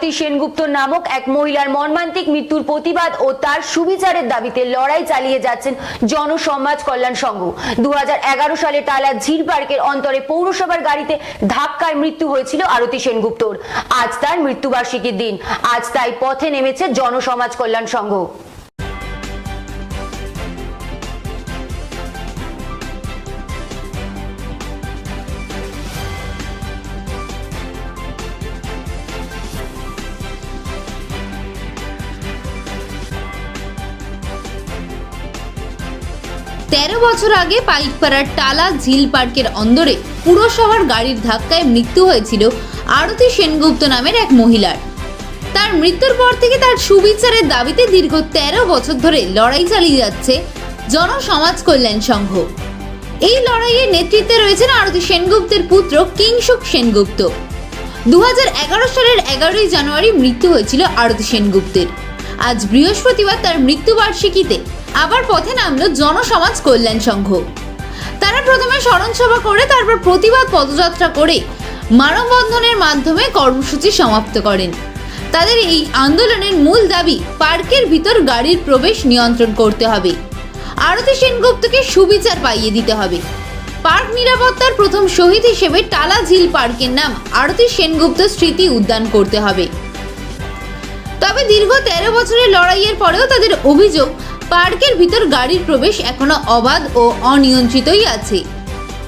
আরতি সেনগুপ্ত নামক এক মহিলার মর্মান্তিক মৃত্যুর প্রতিবাদ ও তার সুবিচারের দাবিতে লড়াই চালিয়ে যাচ্ছেন জনসমাজ কল্যাণ সংঘ। দু হাজার এগারো সালে টালা ঝিল পার্কের অন্তরে পৌরসভার গাড়িতে ধাক্কায় মৃত্যু হয়েছিল আরতি সেনগুপ্তর। আজ তার মৃত্যুবার্ষিকীর দিন। আজ তাই পথে নেমেছে জনসমাজ কল্যাণ সংঘ। তেরো বছর আগে পাইকপাড়ার টালা ঝিল পার্কের অন্দরে পুরসভার গাড়ির ধাক্কায় মৃত্যু হয়েছিল আরতি সেনগুপ্ত নামের এক মহিলার। তার মৃত্যুর পর থেকে তার সুবিচারের দাবিতে দীর্ঘ তেরো বছর ধরে লড়াই চালিয়ে যাচ্ছে জনসমাজ কল্যাণ সংঘ। এই লড়াইয়ের নেতৃত্বে রয়েছেন আরতি সেনগুপ্তের পুত্র কিংসুক সেনগুপ্ত। দু হাজার এগারো সালের এগারোই জানুয়ারি মৃত্যু হয়েছিল আরতি সেনগুপ্তের। আজ বৃহস্পতিবার তার মৃত্যুবার্ষিকীতে আবার পথে নামলো জনসমাজ কল্যাণ সংঘ। তারা প্রথমে স্মরণ সভা করে, তারপর প্রতিবাদ পদযাত্রা করে মানববন্ধনের মাধ্যমে কর্মসূচি সমাপ্ত করেন। তাদের এই আন্দোলনের মূল দাবি, পার্কের ভিতর গাড়ির প্রবেশ নিয়ন্ত্রণ করতে হবে। আরতি সেনগুপ্তকে সুবিচার পাইয়ে দিতে হবে। পার্ক নিরাপত্তার প্রথম শহীদ হিসেবে টালা ঝিল পার্কের নাম আরতি সেনগুপ্ত স্মৃতি উদ্যান করতে হবে। তবে দীর্ঘ তেরো বছরের লড়াইয়ের পরেও তাদের অভিযোগ পার্কের ভিতর গাড়ির প্রবেশ এখনও অবাধ ও অনিয়ন্ত্রিতই আছে।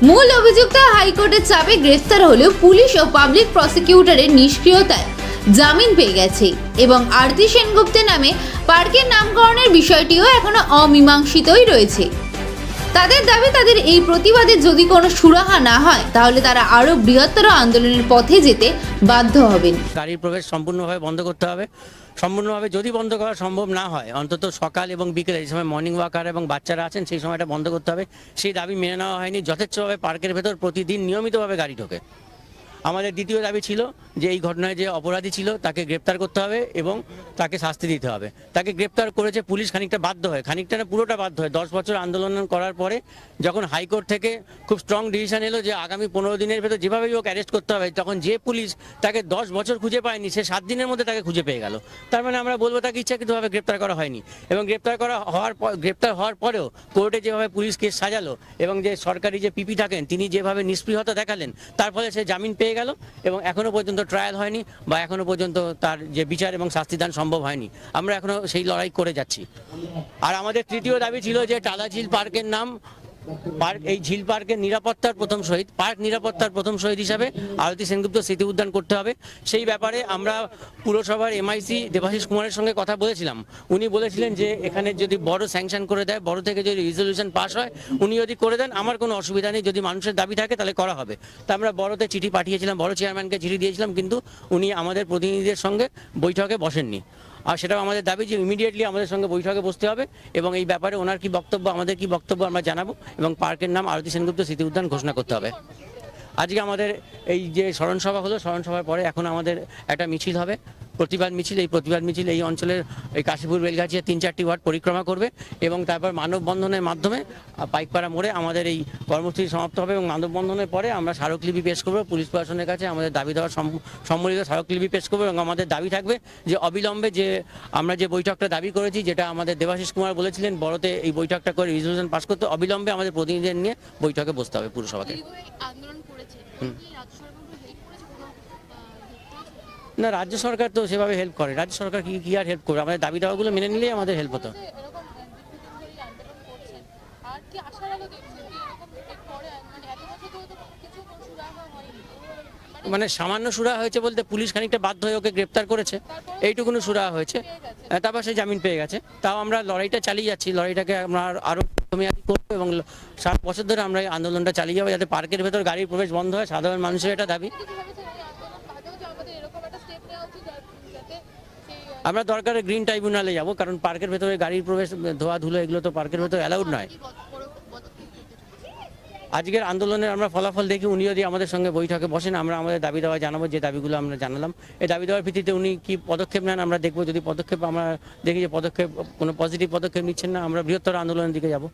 মূল অভিযুক্ত হাইকোর্টের চাপে গ্রেফতার হলেও পুলিশ ও পাবলিক প্রসিকিউটরের নিষ্ক্রিয়তায় জামিন পেয়ে গেছে এবং আরতি সেনগুপ্তের নামে পার্কের নামকরণের বিষয়টিও এখনও অমীমাংসিতই রয়েছে। তাদের দাবি, তাদের এই প্রতিবাদে যদি কোনো সুরাহা না হয়, তাহলে তারা আরও বৃহত্তর আন্দোলনের পথে যেতে বাধ্য হবেন। গাড়ির প্রবেশ সম্পূর্ণভাবে বন্ধ করতে হবে। সম্পূর্ণভাবে যদি বন্ধ করা সম্ভব না হয়, অন্তত সকাল এবং বিকেলে এই সময় মর্নিং ওয়াকার এবং বাচ্চারা আছেন, সেই সময়টা বন্ধ করতে হবে। সেই দাবি মেনে নেওয়া হয়নি। যথেচ্ছভাবে পার্কের ভেতর প্রতিদিন নিয়মিতভাবে গাড়ি ঢোকে। আমাদের দ্বিতীয় দাবি ছিল যে এই ঘটনায় যে অপরাধী ছিল তাকে গ্রেপ্তার করতে হবে এবং তাকে শাস্তি দিতে হবে। তাকে গ্রেপ্তার করেছে পুলিশ খানিকটা বাধ্য হয়, খানিকটা না পুরোটা বাধ্য হয়। দশ বছর আন্দোলন করার পরে যখন হাইকোর্ট থেকে খুব স্ট্রং ডিসিশন এলো যে আগামী পনেরো দিনের ভেতর যেভাবেই হোক অ্যারেস্ট করতে হবে, তখন যে পুলিশ তাকে দশ বছর খুঁজে পায়নি, সে সাত দিনের মধ্যে তাকে খুঁজে পেয়ে গেল। তার মানে আমরা বলব তাকে ইচ্ছাকৃতভাবে গ্রেপ্তার করা হয়নি এবং গ্রেপ্তার করা হওয়ার পর গ্রেপ্তার হওয়ার পরেও কোর্টে যেভাবে পুলিশ কেস সাজালো এবং যে সরকারি যে পিপি থাকেন, তিনি যেভাবে নিষ্পৃহতা দেখালেন, তার ফলে সে জামিন পেয়ে গেল এবং এখনও পর্যন্ত ট্রায়াল হয়নি বা এখনও পর্যন্ত তার যে বিচার এবং শাস্তিদান সম্ভব হয়নি। আমরা এখনও সেই লড়াই করে যাচ্ছি। আর আমাদের তৃতীয় দাবি ছিল যে টালাঝিল পার্কের নাম পার্ক, এই ঝিল পার্কের নিরাপত্তার প্রথম শহীদ, পার্ক নিরাপত্তার প্রথম শহীদ হিসাবে আরতি সেনগুপ্ত স্মৃতি উদ্যান করতে হবে। সেই ব্যাপারে আমরা পুরসভার এমআইসি দেবাশিস কুমারের সঙ্গে কথা বলেছিলাম। উনি বলেছিলেন যে এখানে যদি বড় স্যাংশন করে দেয়, বড় থেকে যদি রিজলিউশন পাস হয়, উনি যদি করে দেন, আমার কোনো অসুবিধা নেই। যদি মানুষের দাবি থাকে, তাহলে করা হবে। তা আমরা বড়তে চিঠি পাঠিয়েছিলাম, বড় চেয়ারম্যানকে চিঠি দিয়েছিলাম, কিন্তু উনি আমাদের প্রতিনিধিদের সঙ্গে বৈঠকে বসেননি। আর সেটাও আমাদের দাবি যে ইমিডিয়েটলি আমাদের সঙ্গে বৈঠকে বসতে হবে এবং এই ব্যাপারে ওনার কি বক্তব্য, আমাদের কি বক্তব্য আমরা জানাব এবং পার্কের নাম আরতি সেনগুপ্ত স্মৃতি উদ্যান ঘোষণা করতে হবে। আজকে আমাদের এই যে স্মরণসভা হলো, স্মরণসভার পরে এখন আমাদের একটা মিছিল হবে। প্রতিবাদ মিছিল এই প্রতিবাদ মিছিল এই অঞ্চলের এই কাশীপুর বেলগাছিয়া তিন চারটি ওয়ার্ড পরিক্রমা করবে এবং তারপর মানববন্ধনের মাধ্যমে পাইকপাড়া মোড়ে আমাদের এই কর্মসূচি সমাপ্ত হবে এবং মানববন্ধনের পরে আমরা স্মারকলিপি পেশ করব। পুলিশ প্রশাসনের কাছে আমাদের দাবি দেওয়ার সম- সম্মিলিত স্মারকলিপি পেশ করব এবং আমাদের দাবি থাকবে যে অবিলম্বে যে আমরা যে বৈঠকটা দাবি করেছি যেটা আমাদের দেবাশিস কুমার বলেছিলেন বড়তে এই বৈঠকটা করে রিজলিউশন পাশ করতে অবিলম্বে আমাদের প্রতিনিধিদের নিয়ে বৈঠকে বসতে হবে পুরসভাকে। দীর্ঘ আন্দোলন করেছে হুম। কি রাজ্য সরকার কোনো হেল্প করেছে কোনো আহ, help করেছে? না, রাজ্য সরকার তো সেভাবে হেল্প করে। রাজ্য সরকার কি কি আর হেল্প করবে? আমাদের দাবি দাওয়াগুলো মেনে নিলেই আমাদের হেল্প হতো। মানে মানে মানে সামান্য সুরা হয়েছে বলতে পুলিশ খানিকটা বাধ্য হয়ে ওকে গ্রেপ্তার করেছে। এইটুকুনো সুরা হয়েছে। তারপর সে জামিন পেয়ে গেছে। তাও আমরা লড়াইটা চালিয়ে যাচ্ছি। লড়াইটাকে আমরা আরও আরও মেয়াদি করব এবং সাত বছর ধরে আমরা এই আন্দোলনটা চালিয়ে যাব যাতে পার্কের ভেতর গাড়ির প্রবেশ বন্ধ হয়। সাধারণ মানুষের এটা দাবি আপনি কি ভেবেছেন এই আন্দোলন বাদেও যে আমাদের এরকম একটা স্টেপ নেওয়া উচিত যা- যাতে সেই আহ, আমরা দরকারে গ্রিন ট্রাইব্যুনালে যাব, কারণ পার্কের ভেতরে গাড়ির প্রবেশ, ধোয়া ধুলো এগুলো তো পার্কের ভেতরে অ্যালাউড নয়? আজকের আন্দোলনের আমরা ফলাফল দেখি উনি যদি আমাদের সঙ্গে বৈঠকে বসেন, আমরা আমাদের দাবি দেওয়া জানাব, যে দাবিগুলো আমরা জানালাম। এই দাবি দেওয়ার ভিত্তিতে উনি কি পদক্ষেপ নেন, আমরা দেখব। যদি পদক্ষেপ, আমরা দেখি যে পদক্ষেপ, কোনো পজিটিভ পদক্ষেপ নিচ্ছেন না, আমরা বৃহত্তর আন্দোলনের দিকে যাব।